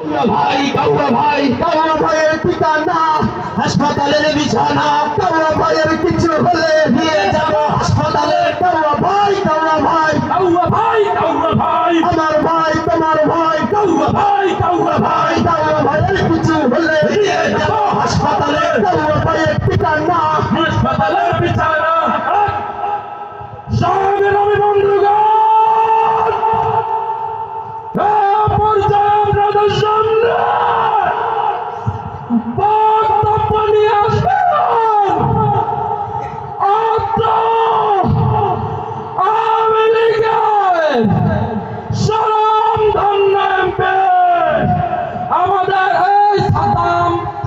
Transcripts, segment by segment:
ভাই কাউরা ভাই। কাউরা ভাইয়ের ঠিকানা হাসপাতালের বিছানা। কাউরা ভাইয়ের কিছু হলে নিয়ে যাব হাসপাতালে। কাউরা ভাই কাউরা ভাই। কাউয়া ভাই কাউয়া ভাই। আমার ভাই তোমার ভাই। কাউয়া ভাই কাউয়া ভাই। কাউরা ভাইয়ের কিছু হলে নিয়ে যাব হাসপাতালে। কাউরা ভাইয়ের ঠিকানা হাসপাতালের বিছানা। সংগ্রামী বন্ধুগণ।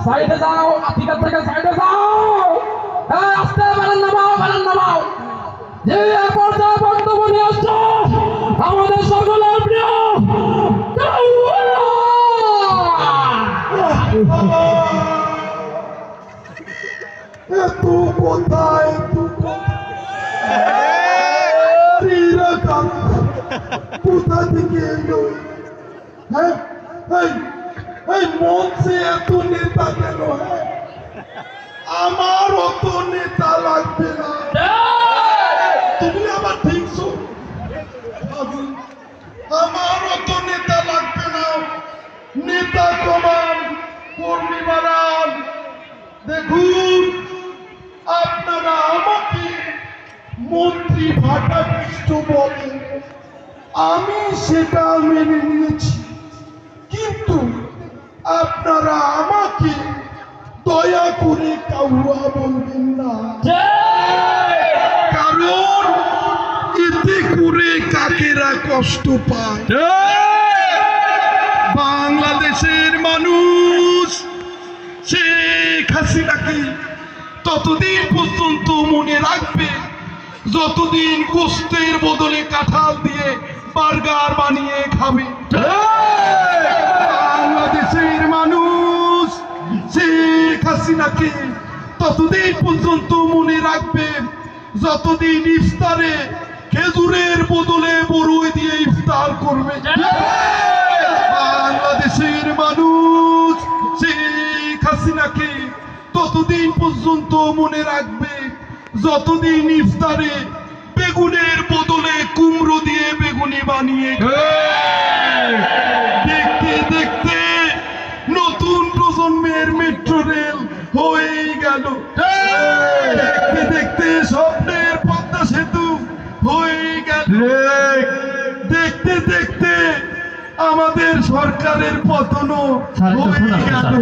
সাইডে যাও আতিকা থেকে সাইডে যাও। এই, আস্তে, বেড়ান নামাও বেড়ান নামাও। যে পর্যায়ে বক্তব্য নিয়ে আসছো, আমাদের সকলের প্রিয় তু কোথায়, তু কোথা থেকে এলো? হ্যাঁ এই মঞ্চে এত নেতা কেন হ্যাঁ? আমার অত নেতা লাগবে না। তুমি আবার ঠিকছো আমার অত নেতা লাগবে না। নেতা কমান কর্মী বাড়ান দেখুন, আপনারা আমাকে মন্ত্রী ভাটা বলেন। আমি সেটা মেনে নিয়েছি। আপনারা আমাকে দয়া করে কাউয়া বলবেন না। কারণ এতে করে কাকেরা কষ্ট পায়। বাংলাদেশের মানুষ শেখ হাসিনাকে ততদিন পর্যন্ত মনে রাখবে যতদিন গোস্তের বদলে কাঁঠাল দিয়ে বার্গার বানিয়ে খাবে। হাসিনাকে ততদিন পর্যন্ত মনে রাখবে, যতদিন ইফতারে খেজুরের বদলে বড়ই দিয়ে ইফতার করবে। বাংলাদেশের মানুষ, শেখ ততদিন পর্যন্ত মনে রাখবে, যতদিন ইফতারে বেগুনের বদলে কুমড়ো দিয়ে বেগুনি বানিয়ে দেখতে দেখতে নতুন প্রজন্মের মেট্রো রেল হয়েই গেল। দেখতে দেখতে স্বপ্নের পদ্মা সেতু হয়ে গেল। দেখতে দেখতে আমাদের সরকারের পতনও হয়ে গেল।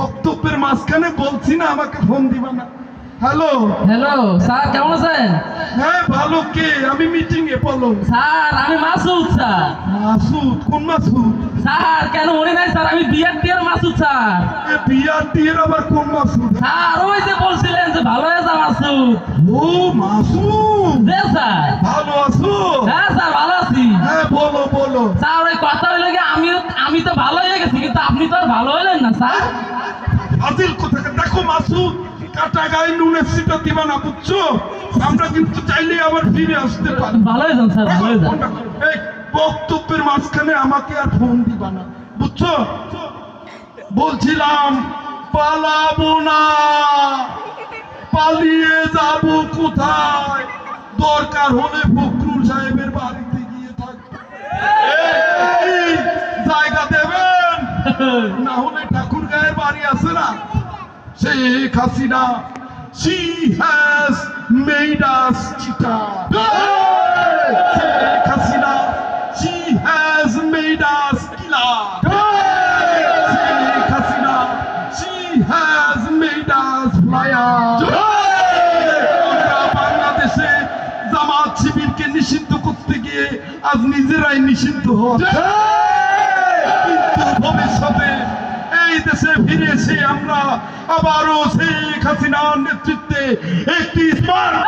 বক্তব্যের মাঝখানে বলছি না আমাকে ফোন দিবা না। হ্যালো হ্যালো স্যার কেমন আছেন? হ্যাঁ ভালো কে? আমি মিটিং এ বলো। স্যার আমি মাসুদ স্যার মাসুদ? কোন মাসুদ? স্যার কেন মনে নাই স্যার আমি বিয়ার টিয়ার মাসুদ স্যার এ বিয়ার টিয়ের আবার কোন মাসুদ? স্যার ওই যে বলছিলেন যে ভালো আছে মাসুদ। ও মাসুদ? স্যার ভালো আছো? হ্যাঁ স্যার ভালো আছি। হ্যাঁ বলো বলো। স্যার ওই কথা হইল কি আমি আমি তো ভালো হয়ে গেছি কিন্তু আপনি তো আর ভালো হলেন না স্যার ফাজিল কোথাকে দেখো মাসুদ। কাটা গায়ে নুনের সিটা দিবা না বুঝছ? আমরা কিন্তু চাইলে আবার ফিরে আসতে পারি। ভালো হয়েছেন স্যার ভালো হয়েছেন এই বক্তব্যের মাঝখানে আমাকে আর ফোন দিবা না বুঝছ? বলছিলাম পালাবো না। পালিয়ে যাব কোথায়? দরকার হলে ফখরুল সাহেবের বাড়িতে গিয়ে থাকব। জায়গা দেবেন? না হলে ঠাকুর গায়ের বাড়ি আছে না? Sheikh Hasina, she has made us cheater. Sheikh Hasina, she has made us killer. Sheikh Hasina, she has made us liar. জামাত শিবিরকে নিষিদ্ধ করতে গিয়ে আজ নিজেরাই নিষিদ্ধ হচ্ছে কিন্তু ভবিষ্যতে এই দেশে ফিরে এসে আমরা আবারও শেখ হাসিনার নেতৃত্বে একটি স্মারক।